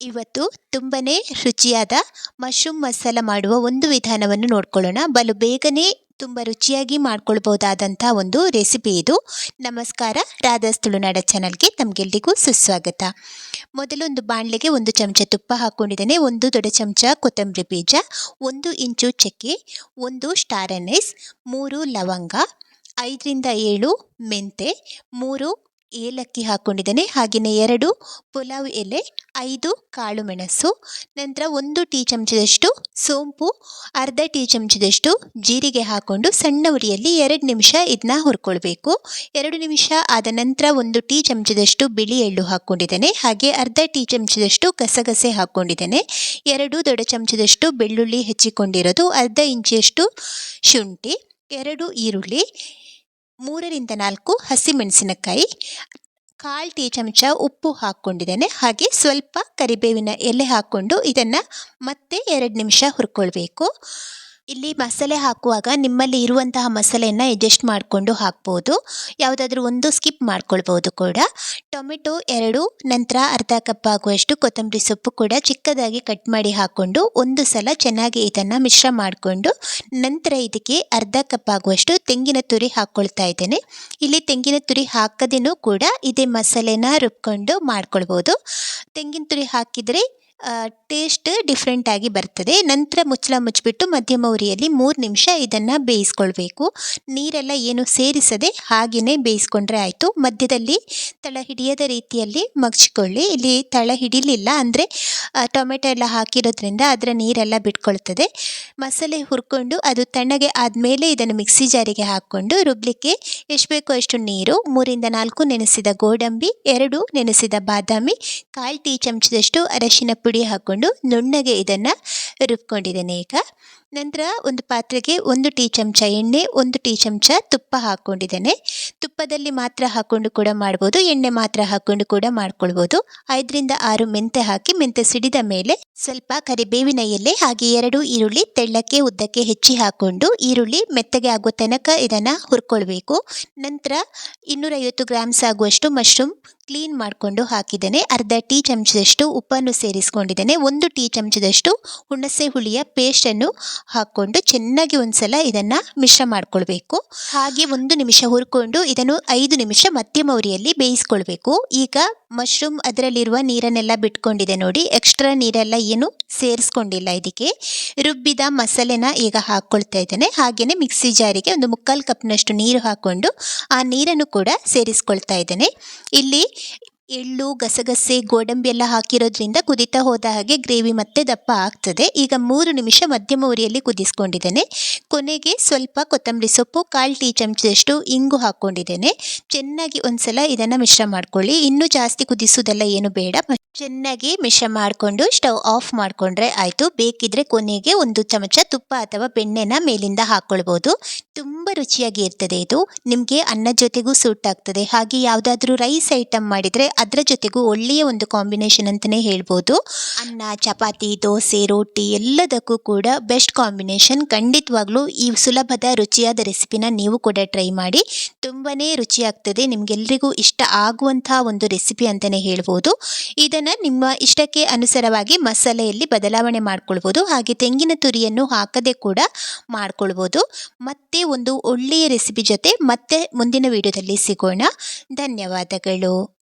ಇವತ್ತು ತುಂಬನೇ ರುಚಿಯಾದ ಮಶ್ರೂಮ್ ಮಸಾಲ ಮಾಡುವ ಒಂದು ವಿಧಾನವನ್ನು ನೋಡ್ಕೊಳ್ಳೋಣ. ಬಲು ಬೇಗನೆ ತುಂಬ ರುಚಿಯಾಗಿ ಮಾಡ್ಕೊಳ್ಬಹುದಾದಂಥ ಒಂದು ರೆಸಿಪಿ ಇದು. ನಮಸ್ಕಾರ, ರಾಧಾಸ್ ತುಳುನಾಡ ಚಾನಲ್ಗೆ ತಮಗೆಲ್ರಿಗೂ ಸುಸ್ವಾಗತ. ಮೊದಲೊಂದು ಬಾಣಲೆಗೆ ಒಂದು ಚಮಚ ತುಪ್ಪ ಹಾಕ್ಕೊಂಡಿದ್ದೇನೆ ಒಂದು ದೊಡ್ಡ ಚಮಚ ಕೊತ್ತಂಬರಿ ಬೀಜ, ಒಂದು ಇಂಚು ಚಕ್ಕೆ, ಒಂದು ಸ್ಟಾರ್ ಅನೈಸ್ ಮೂರು ಲವಂಗ, ಐದರಿಂದ ಏಳು ಮೆಂತೆ, ಮೂರು ಏಲಕ್ಕಿ ಹಾಕ್ಕೊಂಡಿದ್ದೇನೆ ಹಾಗೆಯೇ ಎರಡು ಪುಲಾವ್ ಎಲೆ, ಐದು ಕಾಳು ಮೆಣಸು, ನಂತರ ಒಂದು ಟೀ ಚಮಚದಷ್ಟು ಸೋಂಪು, ಅರ್ಧ ಟೀ ಚಮಚದಷ್ಟು ಜೀರಿಗೆ ಹಾಕ್ಕೊಂಡು ಸಣ್ಣ ಉರಿಯಲ್ಲಿ ಎರಡು ನಿಮಿಷ ಇದನ್ನ ಹುರ್ಕೊಳ್ಬೇಕು. ಎರಡು ನಿಮಿಷ ಆದ ನಂತರ ಒಂದು ಟೀ ಚಮಚದಷ್ಟು ಬಿಳಿ ಎಳ್ಳು ಹಾಕ್ಕೊಂಡಿದ್ದೇನೆ ಹಾಗೆ ಅರ್ಧ ಟೀ ಚಮಚದಷ್ಟು ಗಸಗಸೆ ಹಾಕ್ಕೊಂಡಿದ್ದೇನೆ ಎರಡು ದೊಡ್ಡ ಚಮಚದಷ್ಟು ಬೆಳ್ಳುಳ್ಳಿ ಹೆಚ್ಚಿಕೊಂಡಿರೋದು, ಅರ್ಧ ಇಂಚಿಯಷ್ಟು ಶುಂಠಿ, ಎರಡು ಈರುಳ್ಳಿ ಮೂರರಿಂದ ನಾಲ್ಕು ಹಸಿಮೆಣಸಿನಕಾಯಿ, ಕಾಲು ಟೀ ಚಮಚ ಉಪ್ಪು ಹಾಕ್ಕೊಂಡಿದ್ದೇನೆ. ಹಾಗೆ ಸ್ವಲ್ಪ ಕರಿಬೇವಿನ ಎಲೆ ಹಾಕ್ಕೊಂಡು ಇದನ್ನು ಮತ್ತೆ ಎರಡು ನಿಮಿಷ ಹುರ್ಕೊಳ್ಬೇಕು. ಇಲ್ಲಿ ಮಸಾಲೆ ಹಾಕುವಾಗ ನಿಮ್ಮಲ್ಲಿ ಇರುವಂತಹ ಮಸಾಲೆಯನ್ನು ಅಡ್ಜಸ್ಟ್ ಮಾಡಿಕೊಂಡು ಹಾಕ್ಬೋದು. ಯಾವುದಾದ್ರೂ ಒಂದು ಸ್ಕಿಪ್ ಮಾಡ್ಕೊಳ್ಬೋದು ಕೂಡ. ಟೊಮೆಟೊ ಎರಡು, ನಂತರ ಅರ್ಧ ಕಪ್ ಆಗುವಷ್ಟು ಕೊತ್ತಂಬರಿ ಸೊಪ್ಪು ಕೂಡ ಚಿಕ್ಕದಾಗಿ ಕಟ್ ಮಾಡಿ ಹಾಕ್ಕೊಂಡು ಒಂದು ಸಲ ಚೆನ್ನಾಗಿ ಇದನ್ನು ಮಿಶ್ರ ಮಾಡಿಕೊಂಡು ನಂತರ ಇದಕ್ಕೆ ಅರ್ಧ ಕಪ್ ಆಗುವಷ್ಟು ತೆಂಗಿನ ತುರಿ ಹಾಕ್ಕೊಳ್ತಾ ಇದ್ದೇನೆ. ಇಲ್ಲಿ ತೆಂಗಿನ ತುರಿ ಹಾಕದೇನೂ ಕೂಡ ಇದೇ ಮಸಾಲೆನ ರುಬ್ಕೊಂಡು ಮಾಡ್ಕೊಳ್ಬೋದು. ತೆಂಗಿನ ತುರಿ ಹಾಕಿದರೆ ಟೇಸ್ಟ್ ಡಿಫ್ರೆಂಟ್ ಆಗಿ ಬರ್ತದೆ. ನಂತರ ಮುಚ್ಚಳ ಮುಚ್ಚಿಬಿಟ್ಟು ಮಧ್ಯಮ ಉರಿಯಲ್ಲಿ ಮೂರು ನಿಮಿಷ ಇದನ್ನು ಬೇಯಿಸ್ಕೊಳ್ಬೇಕು. ನೀರೆಲ್ಲ ಏನು ಸೇರಿಸದೆ ಹಾಗೆಯೇ ಬೇಯಿಸ್ಕೊಂಡ್ರೆ ಆಯಿತು. ಮಧ್ಯದಲ್ಲಿ ತಳ ಹಿಡಿಯದ ರೀತಿಯಲ್ಲಿ ಮಗ್ಚಿಕೊಳ್ಳಿ. ಇಲ್ಲಿ ತಳ ಹಿಡಿಲಿಲ್ಲ ಅಂದರೆ ಟೊಮೆಟೊ ಎಲ್ಲ ಹಾಕಿರೋದ್ರಿಂದ ಅದರ ನೀರೆಲ್ಲ ಬಿಟ್ಕೊಳ್ತದೆ. ಮಸಾಲೆ ಹುರ್ಕೊಂಡು ಅದು ತಣ್ಣಗೆ ಆದಮೇಲೆ ಇದನ್ನು ಮಿಕ್ಸಿ ಜಾರಿಗೆ ಹಾಕ್ಕೊಂಡು ರುಬ್ಲಿಕ್ಕೆ ಎಷ್ಟು ಬೇಕೋ ಅಷ್ಟು ನೀರು, ಮೂರಿಂದ ನಾಲ್ಕು ನೆನೆಸಿದ ಗೋಡಂಬಿ, ಎರಡು ನೆನೆಸಿದ ಬಾದಾಮಿ, ಕಾಲು ಟೀ ಚಮಚದಷ್ಟು ಅರಶಿನ ಪುಡಿ ಹಾಕ್ಕೊಂಡು ನುಣ್ಣಗೆ ಇದನ್ನು ರುಬ್ಕೊಂಡಿದ್ದೇನೆ ಈಗ. ನಂತರ ಒಂದು ಪಾತ್ರೆಗೆ ಒಂದು ಟೀ ಚಮಚ ಎಣ್ಣೆ, ಒಂದು ಟೀ ಚಮಚ ತುಪ್ಪ ಹಾಕ್ಕೊಂಡಿದ್ದೇನೆ. ತುಪ್ಪದಲ್ಲಿ ಮಾತ್ರ ಹಾಕ್ಕೊಂಡು ಕೂಡ ಮಾಡ್ಬೋದು, ಎಣ್ಣೆ ಮಾತ್ರ ಹಾಕ್ಕೊಂಡು ಕೂಡ ಮಾಡ್ಕೊಳ್ಬೋದು. ಐದರಿಂದ ಆರು ಮೆಂತೆ ಹಾಕಿ ಮೆಂತೆ ಸಿಡಿದ ಮೇಲೆ ಸ್ವಲ್ಪ ಕರಿಬೇವಿನ ಎಲೆ, ಹಾಗೆ ಎರಡು ಈರುಳ್ಳಿ ತೆಳ್ಳಕ್ಕೆ ಉದ್ದಕ್ಕೆ ಹೆಚ್ಚಿ ಹಾಕ್ಕೊಂಡು ಈರುಳ್ಳಿ ಮೆತ್ತಗೆ ಆಗೋ ತನಕ ಇದನ್ನು ಹುರ್ಕೊಳ್ಬೇಕು. ನಂತರ ಇನ್ನೂರೈವತ್ತು ಗ್ರಾಮ್ಸ್ ಆಗುವಷ್ಟು ಮಶ್ರೂಮ್ ಕ್ಲೀನ್ ಮಾಡಿಕೊಂಡು ಹಾಕಿದ್ದೇನೆ. ಅರ್ಧ ಟೀ ಚಮಚದಷ್ಟು ಉಪ್ಪನ್ನು ಸೇರಿಸ್ಕೊಂಡಿದ್ದೇನೆ. ಒಂದು ಟೀ ಚಮಚದಷ್ಟು ಹುಣಸೆ ಹುಳಿಯ ಪೇಸ್ಟನ್ನು ಹಾಕ್ಕೊಂಡು ಚೆನ್ನಾಗಿ ಒಂದ್ಸಲ ಇದನ್ನು ಮಿಶ್ರ ಮಾಡ್ಕೊಳ್ಬೇಕು. ಹಾಗೆ ಒಂದು ನಿಮಿಷ ಹುರ್ಕೊಂಡು ಇದನ್ನು ಐದು ನಿಮಿಷ ಮಧ್ಯಮ ಉರಿಯಲ್ಲಿ ಬೇಯಿಸ್ಕೊಳ್ಬೇಕು. ಈಗ ಮಶ್ರೂಮ್ ಅದರಲ್ಲಿರುವ ನೀರನ್ನೆಲ್ಲ ಬಿಟ್ಕೊಂಡಿದೆ ನೋಡಿ. ಎಕ್ಸ್ಟ್ರಾ ನೀರೆಲ್ಲ ಏನು ಸೇರಿಸ್ಕೊಂಡಿಲ್ಲ ಇದಕ್ಕೆ. ರುಬ್ಬಿದ ಮಸಾಲೆನ ಈಗ ಹಾಕ್ಕೊಳ್ತಾ ಇದ್ದೇನೆ. ಹಾಗೆಯೇ ಮಿಕ್ಸಿ ಜಾರಿಗೆ ಒಂದು ಮುಕ್ಕಾಲು ಕಪ್ನಷ್ಟು ನೀರು ಹಾಕ್ಕೊಂಡು ಆ ನೀರನ್ನು ಕೂಡ ಸೇರಿಸ್ಕೊಳ್ತಾ ಇದ್ದೇನೆ. ಇಲ್ಲಿ ಎಳ್ಳು, ಗಸಗಸೆ, ಗೋಡಂಬಿ ಎಲ್ಲ ಹಾಕಿರೋದ್ರಿಂದ ಕುದೀತಾ ಹೋದ ಹಾಗೆ ಗ್ರೇವಿ ಮತ್ತೆ ದಪ್ಪ ಆಗ್ತದೆ. ಈಗ ಮೂರು ನಿಮಿಷ ಮಧ್ಯಮ ಉರಿಯಲ್ಲಿ ಕುದಿಸ್ಕೊಂಡಿದ್ದೇನೆ. ಕೊನೆಗೆ ಸ್ವಲ್ಪ ಕೊತ್ತಂಬರಿ ಸೊಪ್ಪು, ಕಾಲು ಟೀ ಚಮಚದಷ್ಟು ಇಂಗು ಹಾಕ್ಕೊಂಡಿದ್ದೇನೆ. ಚೆನ್ನಾಗಿ ಒಂದ್ಸಲ ಇದನ್ನು ಮಿಶ್ರ ಮಾಡ್ಕೊಳ್ಳಿ. ಇನ್ನೂ ಜಾಸ್ತಿ ಕುದಿಸೋದೆಲ್ಲ ಏನು ಬೇಡ. ಚೆನ್ನಾಗಿ ಮಿಶ್ರ ಮಾಡಿಕೊಂಡು ಸ್ಟವ್ ಆಫ್ ಮಾಡಿಕೊಂಡ್ರೆ ಆಯಿತು. ಬೇಕಿದ್ರೆ ಕೊನೆಗೆ ಒಂದು ಚಮಚ ತುಪ್ಪ ಅಥವಾ ಬೆಣ್ಣೆನ ಮೇಲಿಂದ ಹಾಕ್ಕೊಳ್ಬೋದು ತುಂಬ ರುಚಿಯಾಗಿ ಇರ್ತದೆ ಇದು. ನಿಮಗೆ ಅನ್ನದ ಜೊತೆಗೂ ಸೂಟ್ ಆಗ್ತದೆ. ಹಾಗೆ ಯಾವುದಾದ್ರೂ ರೈಸ್ ಐಟಮ್ ಮಾಡಿದರೆ ಅದರ ಜೊತೆಗೂ ಒಳ್ಳೆಯ ಒಂದು ಕಾಂಬಿನೇಷನ್ ಅಂತಲೇ ಹೇಳ್ಬೋದು. ಅನ್ನ, ಚಪಾತಿ, ದೋಸೆ, ರೋಟಿ ಎಲ್ಲದಕ್ಕೂ ಕೂಡ ಬೆಸ್ಟ್ ಕಾಂಬಿನೇಷನ್ ಖಂಡಿತವಾಗ್ಲೂ ಈ ಸುಲಭದ, ರುಚಿಯಾದ ರೆಸಿಪಿನ ನೀವು ಕೂಡ ಟ್ರೈ ಮಾಡಿ. ತುಂಬಾ ರುಚಿಯಾಗ್ತದೆ. ನಿಮಗೆಲ್ಲರಿಗೂ ಇಷ್ಟ ಆಗುವಂಥ ಒಂದು ರೆಸಿಪಿ ಅಂತಲೇ ಹೇಳ್ಬೋದು. ಇದನ್ನು ನಿಮ್ಮ ಇಷ್ಟಕ್ಕೆ ಅನುಸಾರವಾಗಿ ಮಸಾಲೆಯಲ್ಲಿ ಬದಲಾವಣೆ ಮಾಡ್ಕೊಳ್ಬೋದು. ಹಾಗೆ ತೆಂಗಿನ ತುರಿಯನ್ನು ಹಾಕದೆ ಕೂಡ ಮಾಡ್ಕೊಳ್ಬೋದು. ಮತ್ತೆ ಒಂದು ಒಳ್ಳೆಯ ರೆಸಿಪಿ ಜೊತೆ ಮತ್ತೆ ಮುಂದಿನ ವಿಡಿಯೋದಲ್ಲಿ ಸಿಗೋಣ. ಧನ್ಯವಾದಗಳು.